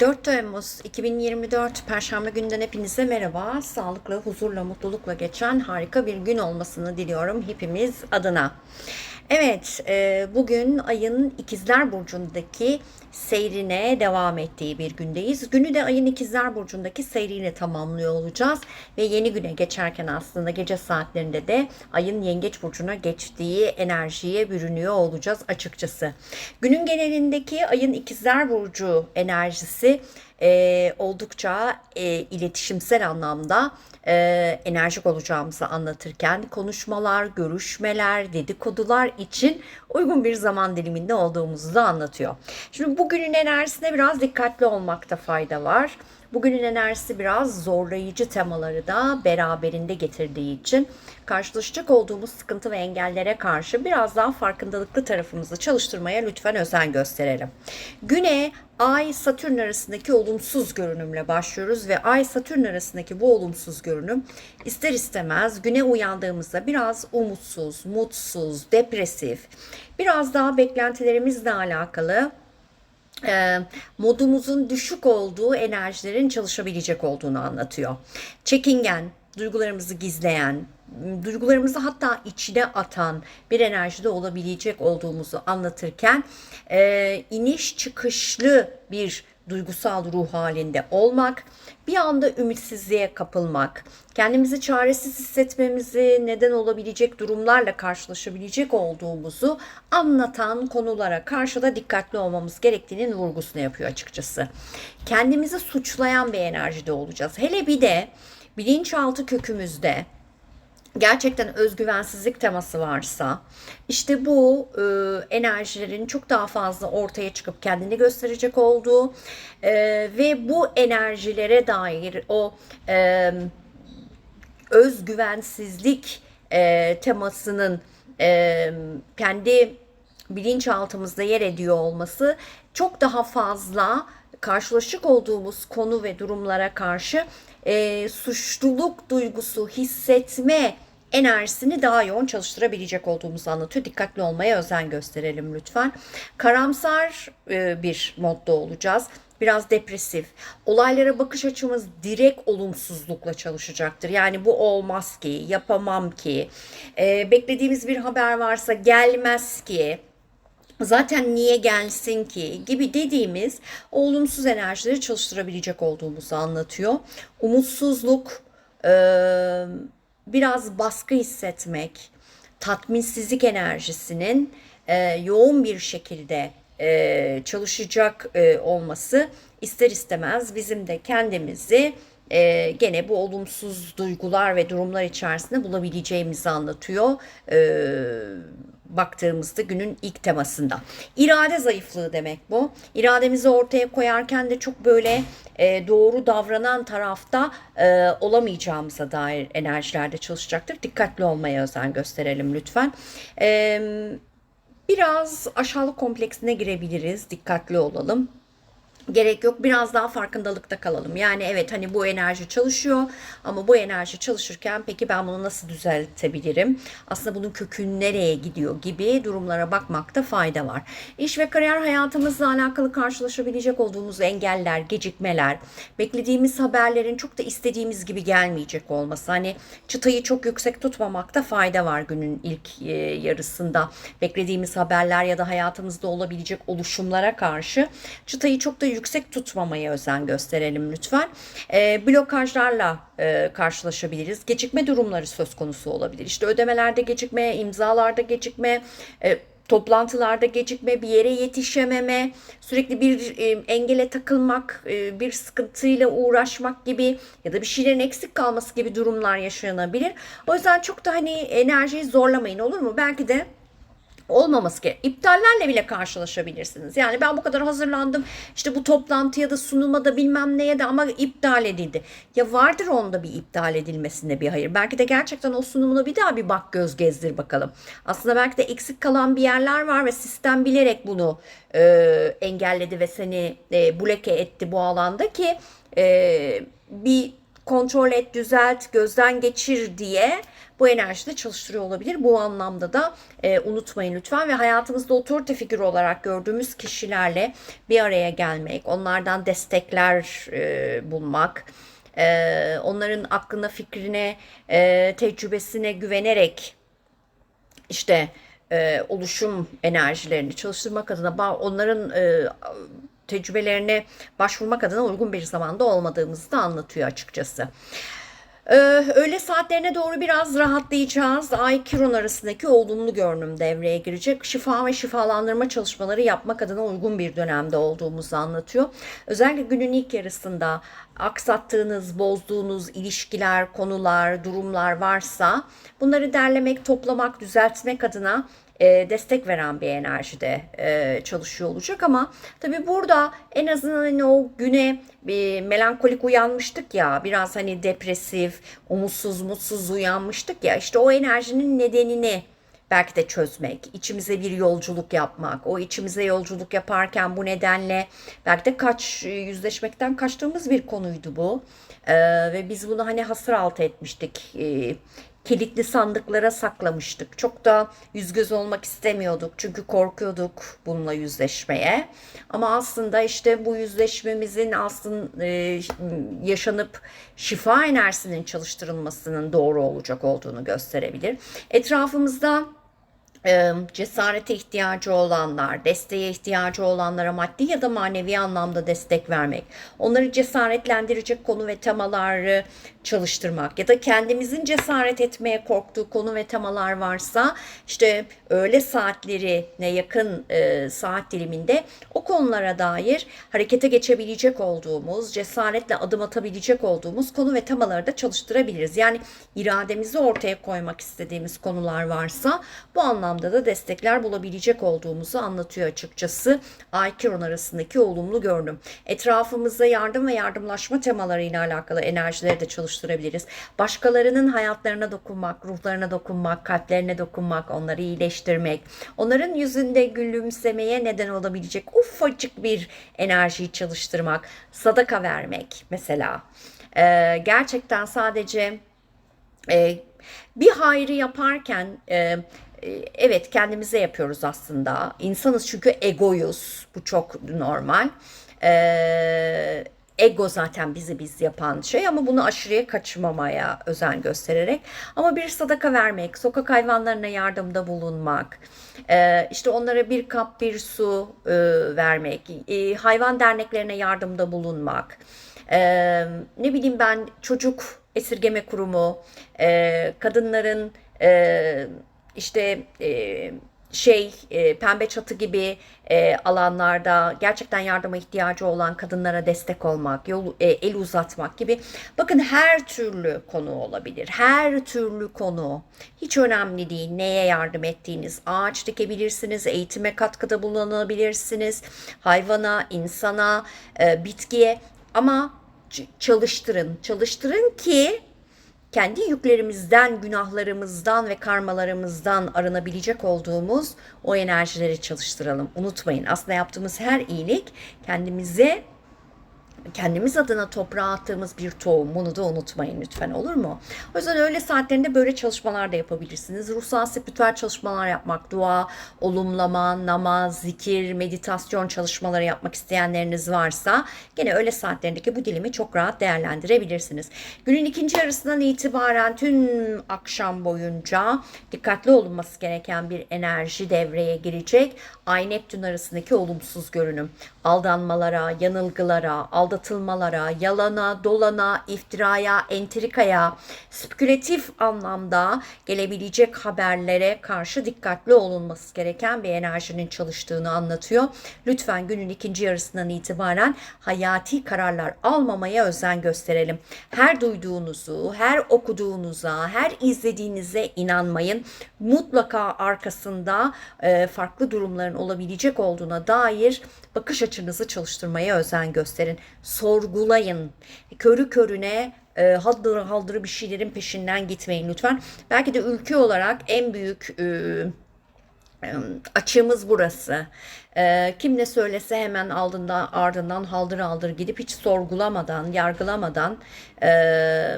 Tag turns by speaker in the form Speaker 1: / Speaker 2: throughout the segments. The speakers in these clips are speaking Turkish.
Speaker 1: 4 Temmuz 2024 Perşembe günden hepinize merhaba. Sağlıklı, huzurla, mutlulukla geçen harika bir gün olmasını diliyorum hepimiz adına. Evet, e, bugün ayın ikizler burcundaki seyrine devam ettiği bir gündeyiz. Günü de ayın ikizler burcundaki seyriyle tamamlıyor olacağız. Ve yeni güne geçerken aslında gece saatlerinde de ayın yengeç burcuna geçtiği enerjiye bürünüyor olacağız açıkçası. Günün genelindeki ayın ikizler burcu enerjisi e, oldukça e, iletişimsel anlamda e, enerjik olacağımızı anlatırken konuşmalar, görüşmeler, dedikodular için uygun bir zaman diliminde olduğumuzu da anlatıyor. Şimdi bugünün enerjisine biraz dikkatli olmakta fayda var. Bugünün enerjisi biraz zorlayıcı temaları da beraberinde getirdiği için karşılaşacak olduğumuz sıkıntı ve engellere karşı biraz daha farkındalıklı tarafımızı çalıştırmaya lütfen özen gösterelim. Güne Ay Satürn arasındaki olumsuz görünümle başlıyoruz ve Ay Satürn arasındaki bu olumsuz görünüm ister istemez güne uyandığımızda biraz umutsuz, mutsuz, depresif, biraz daha beklentilerimizle alakalı e, modumuzun düşük olduğu enerjilerin çalışabilecek olduğunu anlatıyor. Çekingen, duygularımızı gizleyen, duygularımızı hatta içine atan bir enerjide olabilecek olduğumuzu anlatırken e, iniş çıkışlı bir duygusal ruh halinde olmak, bir anda ümitsizliğe kapılmak, kendimizi çaresiz hissetmemizi neden olabilecek durumlarla karşılaşabilecek olduğumuzu anlatan konulara karşı da dikkatli olmamız gerektiğinin vurgusunu yapıyor açıkçası. Kendimizi suçlayan bir enerjide olacağız. Hele bir de bilinçaltı kökümüzde gerçekten özgüvensizlik teması varsa işte bu e, enerjilerin çok daha fazla ortaya çıkıp kendini gösterecek olduğu e, ve bu enerjilere dair o e, özgüvensizlik e, temasının e, kendi bilinçaltımızda yer ediyor olması çok daha fazla karşılaşık olduğumuz konu ve durumlara karşı e, suçluluk duygusu hissetme enerjisini daha yoğun çalıştırabilecek olduğumuzu anlatıyor. Dikkatli olmaya özen gösterelim lütfen. Karamsar e, bir modda olacağız biraz depresif. Olaylara bakış açımız direkt olumsuzlukla çalışacaktır. Yani bu olmaz ki, yapamam ki, e, beklediğimiz bir haber varsa gelmez ki, zaten niye gelsin ki gibi dediğimiz olumsuz enerjileri çalıştırabilecek olduğumuzu anlatıyor. Umutsuzluk, e, biraz baskı hissetmek, tatminsizlik enerjisinin e, yoğun bir şekilde e, çalışacak olması ister istemez bizim de kendimizi gene bu olumsuz duygular ve durumlar içerisinde bulabileceğimizi anlatıyor. Baktığımızda günün ilk temasında. İrade zayıflığı demek bu. İrademizi ortaya koyarken de çok böyle e, doğru davranan tarafta e, olamayacağımıza dair enerjilerde çalışacaktır. Dikkatli olmaya özen gösterelim lütfen. E, biraz aşağılık kompleksine girebiliriz. Dikkatli olalım gerek yok. Biraz daha farkındalıkta kalalım. Yani evet hani bu enerji çalışıyor ama bu enerji çalışırken peki ben bunu nasıl düzeltebilirim? Aslında bunun kökü nereye gidiyor gibi durumlara bakmakta fayda var. İş ve kariyer hayatımızla alakalı karşılaşabilecek olduğumuz engeller, gecikmeler, beklediğimiz haberlerin çok da istediğimiz gibi gelmeyecek olması. Hani çıtayı çok yüksek tutmamakta fayda var günün ilk e, yarısında. Beklediğimiz haberler ya da hayatımızda olabilecek oluşumlara karşı çıtayı çok da yüksek tutmamaya özen gösterelim lütfen. E, blokajlarla e, karşılaşabiliriz. Gecikme durumları söz konusu olabilir. İşte ödemelerde gecikme, imzalarda gecikme, e, toplantılarda gecikme, bir yere yetişememe, sürekli bir e, engele takılmak, e, bir sıkıntıyla uğraşmak gibi ya da bir şeylerin eksik kalması gibi durumlar yaşanabilir. O yüzden çok da hani enerjiyi zorlamayın olur mu? Belki de olmaması gerek. İptallerle bile karşılaşabilirsiniz. Yani ben bu kadar hazırlandım. İşte bu toplantıya da sunuma da bilmem neye de ama iptal edildi. Ya vardır onda bir iptal edilmesinde bir hayır. Belki de gerçekten o sunumunu bir daha bir bak göz gezdir bakalım. Aslında belki de eksik kalan bir yerler var ve sistem bilerek bunu e, engelledi ve seni e, bloke etti bu alanda ki e, bir kontrol et, düzelt, gözden geçir diye bu enerjide çalıştırıyor olabilir. Bu anlamda da e, unutmayın lütfen ve hayatımızda otorite figürü olarak gördüğümüz kişilerle bir araya gelmek, onlardan destekler e, bulmak, e, onların aklına, fikrine, e, tecrübesine güvenerek işte e, oluşum enerjilerini çalıştırmak adına onların e, tecrübelerine başvurmak adına uygun bir zamanda olmadığımızı da anlatıyor açıkçası. Ee, öğle saatlerine doğru biraz rahatlayacağız. Ay Kiron arasındaki olumlu görünüm devreye girecek. Şifa ve şifalandırma çalışmaları yapmak adına uygun bir dönemde olduğumuzu anlatıyor. Özellikle günün ilk yarısında aksattığınız, bozduğunuz ilişkiler, konular, durumlar varsa bunları derlemek, toplamak, düzeltmek adına e, destek veren bir enerjide e, çalışıyor olacak ama tabii burada en azından hani o güne bir melankolik uyanmıştık ya biraz hani depresif, umutsuz, mutsuz uyanmıştık ya işte o enerjinin nedenini belki de çözmek, içimize bir yolculuk yapmak, o içimize yolculuk yaparken bu nedenle belki de kaç yüzleşmekten kaçtığımız bir konuydu bu. Ee, ve biz bunu hani hasır altı etmiştik. Ee, kilitli sandıklara saklamıştık. Çok da yüz göz olmak istemiyorduk çünkü korkuyorduk bununla yüzleşmeye. Ama aslında işte bu yüzleşmemizin aslında e, yaşanıp şifa enerjisinin çalıştırılmasının doğru olacak olduğunu gösterebilir. Etrafımızda cesarete ihtiyacı olanlar, desteğe ihtiyacı olanlara maddi ya da manevi anlamda destek vermek, onları cesaretlendirecek konu ve temaları çalıştırmak ya da kendimizin cesaret etmeye korktuğu konu ve temalar varsa işte öğle saatlerine yakın saat diliminde o konulara dair harekete geçebilecek olduğumuz, cesaretle adım atabilecek olduğumuz konu ve temaları da çalıştırabiliriz. Yani irademizi ortaya koymak istediğimiz konular varsa bu anlamda da destekler bulabilecek olduğumuzu anlatıyor açıkçası. Ay Kiron arasındaki olumlu görünüm. Etrafımızda yardım ve yardımlaşma temalarıyla alakalı enerjileri de çalıştırabiliriz. Başkalarının hayatlarına dokunmak, ruhlarına dokunmak, kalplerine dokunmak, onları iyileştirmek, onların yüzünde gülümsemeye neden olabilecek ufacık bir enerjiyi çalıştırmak, sadaka vermek mesela. Ee, gerçekten sadece e, bir hayrı yaparken e, evet kendimize yapıyoruz aslında. İnsanız çünkü egoyuz. Bu çok normal. E, ego zaten bizi biz yapan şey ama bunu aşırıya kaçmamaya özen göstererek ama bir sadaka vermek, sokak hayvanlarına yardımda bulunmak, e, işte onlara bir kap bir su e, vermek, e, hayvan derneklerine yardımda bulunmak, e, ne bileyim ben çocuk esirgeme kurumu, e, kadınların e, işte e, şey e, pembe çatı gibi e, alanlarda gerçekten yardıma ihtiyacı olan kadınlara destek olmak, yol, e, el uzatmak gibi. Bakın her türlü konu olabilir. Her türlü konu. Hiç önemli değil neye yardım ettiğiniz. Ağaç dikebilirsiniz, eğitime katkıda bulunabilirsiniz. Hayvana, insana, e, bitkiye ama çalıştırın. Çalıştırın ki kendi yüklerimizden, günahlarımızdan ve karmalarımızdan arınabilecek olduğumuz o enerjileri çalıştıralım. Unutmayın aslında yaptığımız her iyilik kendimize kendimiz adına toprağa attığımız bir tohum. Bunu da unutmayın lütfen olur mu? O yüzden öğle saatlerinde böyle çalışmalar da yapabilirsiniz. Ruhsal spiritüel çalışmalar yapmak, dua, olumlama, namaz, zikir, meditasyon çalışmaları yapmak isteyenleriniz varsa gene öğle saatlerindeki bu dilimi çok rahat değerlendirebilirsiniz. Günün ikinci yarısından itibaren tüm akşam boyunca dikkatli olunması gereken bir enerji devreye girecek. Ay Neptün arasındaki olumsuz görünüm. Aldanmalara, yanılgılara, aldatılmalara, yalana, dolana, iftiraya, entrikaya, spekülatif anlamda gelebilecek haberlere karşı dikkatli olunması gereken bir enerjinin çalıştığını anlatıyor. Lütfen günün ikinci yarısından itibaren hayati kararlar almamaya özen gösterelim. Her duyduğunuzu, her okuduğunuza, her izlediğinize inanmayın. Mutlaka arkasında e, farklı durumların olabilecek olduğuna dair bakış açınızı çalıştırmaya özen gösterin. Sorgulayın. Körü körüne e, haldırı haldırı bir şeylerin peşinden gitmeyin lütfen. Belki de ülke olarak en büyük e, açığımız burası. Ee, kim ne söylese hemen ardından, ardından haldır haldır gidip hiç sorgulamadan, yargılamadan e,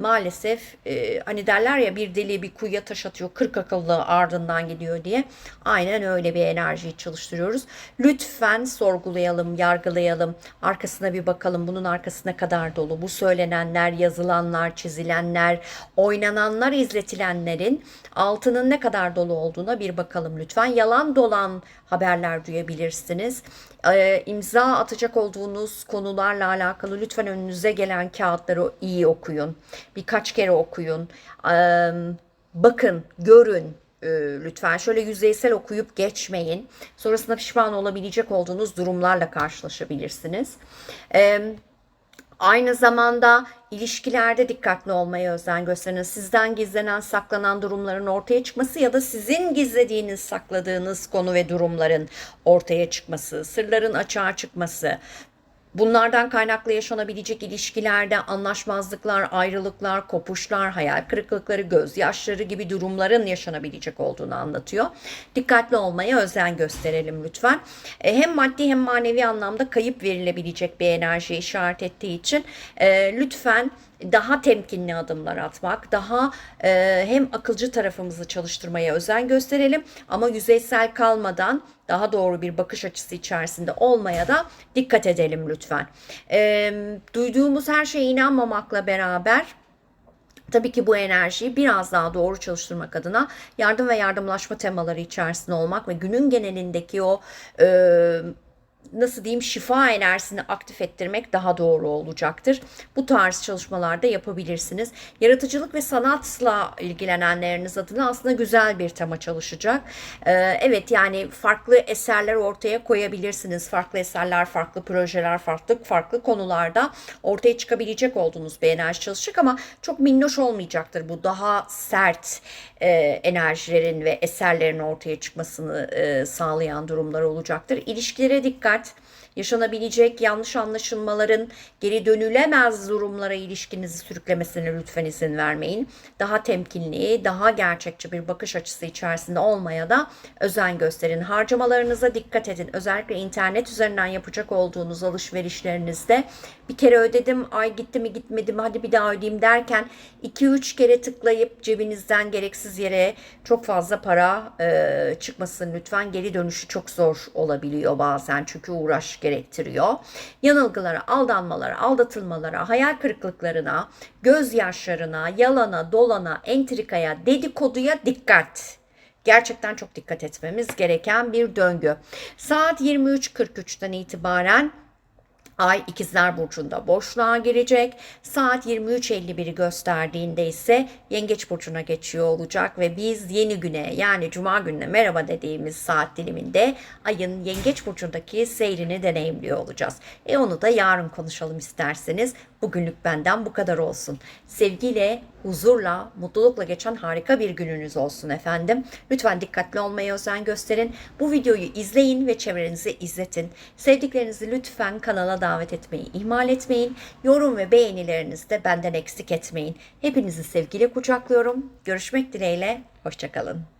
Speaker 1: maalesef e, hani derler ya bir deli bir kuyuya taş atıyor 40 akıllı ardından gidiyor diye. Aynen öyle bir enerjiyi çalıştırıyoruz. Lütfen sorgulayalım, yargılayalım. Arkasına bir bakalım. Bunun arkasına kadar dolu. Bu söylenenler, yazılanlar, çizilenler, oynananlar, izletilenlerin altının ne kadar dolu olduğuna bir bakalım lütfen. Yalan dolan haberler duyabilirsiniz. Ee, imza atacak olduğunuz konularla alakalı lütfen önünüze gelen kağıtları iyi okuyun. Birkaç kere okuyun. Ee, bakın, görün, e, lütfen şöyle yüzeysel okuyup geçmeyin. Sonrasında pişman olabilecek olduğunuz durumlarla karşılaşabilirsiniz. Aynı zamanda ilişkilerde dikkatli olmaya özen gösterin. Sizden gizlenen, saklanan durumların ortaya çıkması ya da sizin gizlediğiniz, sakladığınız konu ve durumların ortaya çıkması, sırların açığa çıkması, Bunlardan kaynaklı yaşanabilecek ilişkilerde anlaşmazlıklar, ayrılıklar, kopuşlar, hayal kırıklıkları, gözyaşları gibi durumların yaşanabilecek olduğunu anlatıyor. Dikkatli olmaya özen gösterelim lütfen. E, hem maddi hem manevi anlamda kayıp verilebilecek bir enerji işaret ettiği için e, lütfen daha temkinli adımlar atmak, daha e, hem akılcı tarafımızı çalıştırmaya özen gösterelim ama yüzeysel kalmadan daha doğru bir bakış açısı içerisinde olmaya da dikkat edelim lütfen. E, duyduğumuz her şeye inanmamakla beraber Tabii ki bu enerjiyi biraz daha doğru çalıştırmak adına yardım ve yardımlaşma temaları içerisinde olmak ve günün genelindeki o e, nasıl diyeyim şifa enerjisini aktif ettirmek daha doğru olacaktır. Bu tarz çalışmalarda yapabilirsiniz. Yaratıcılık ve sanatla ilgilenenleriniz adına aslında güzel bir tema çalışacak. Ee, evet yani farklı eserler ortaya koyabilirsiniz. Farklı eserler, farklı projeler, farklı farklı konularda ortaya çıkabilecek olduğunuz bir enerji çalışacak ama çok minnoş olmayacaktır. Bu daha sert e, enerjilerin ve eserlerin ortaya çıkmasını e, sağlayan durumlar olacaktır. İlişkilere dikkat cut yaşanabilecek yanlış anlaşılmaların geri dönülemez durumlara ilişkinizi sürüklemesine lütfen izin vermeyin. Daha temkinli, daha gerçekçi bir bakış açısı içerisinde olmaya da özen gösterin. Harcamalarınıza dikkat edin. Özellikle internet üzerinden yapacak olduğunuz alışverişlerinizde bir kere ödedim, ay gitti mi gitmedi mi hadi bir daha ödeyeyim derken 2-3 kere tıklayıp cebinizden gereksiz yere çok fazla para e, çıkmasın lütfen. Geri dönüşü çok zor olabiliyor bazen çünkü uğraş gerektiriyor. Yanılgılara, aldanmalara, aldatılmalara, hayal kırıklıklarına, gözyaşlarına, yalana, dolana, entrikaya, dedikoduya dikkat gerçekten çok dikkat etmemiz gereken bir döngü. Saat 23.43'ten itibaren Ay ikizler burcunda boşluğa girecek. Saat 23.51'i gösterdiğinde ise yengeç burcuna geçiyor olacak ve biz yeni güne yani cuma gününe merhaba dediğimiz saat diliminde ayın yengeç burcundaki seyrini deneyimliyor olacağız. E onu da yarın konuşalım isterseniz. Bugünlük benden bu kadar olsun. Sevgiyle, huzurla, mutlulukla geçen harika bir gününüz olsun efendim. Lütfen dikkatli olmaya özen gösterin. Bu videoyu izleyin ve çevrenize izletin. Sevdiklerinizi lütfen kanala davet etmeyi ihmal etmeyin. Yorum ve beğenilerinizi de benden eksik etmeyin. Hepinizi sevgiyle kucaklıyorum. Görüşmek dileğiyle. Hoşçakalın.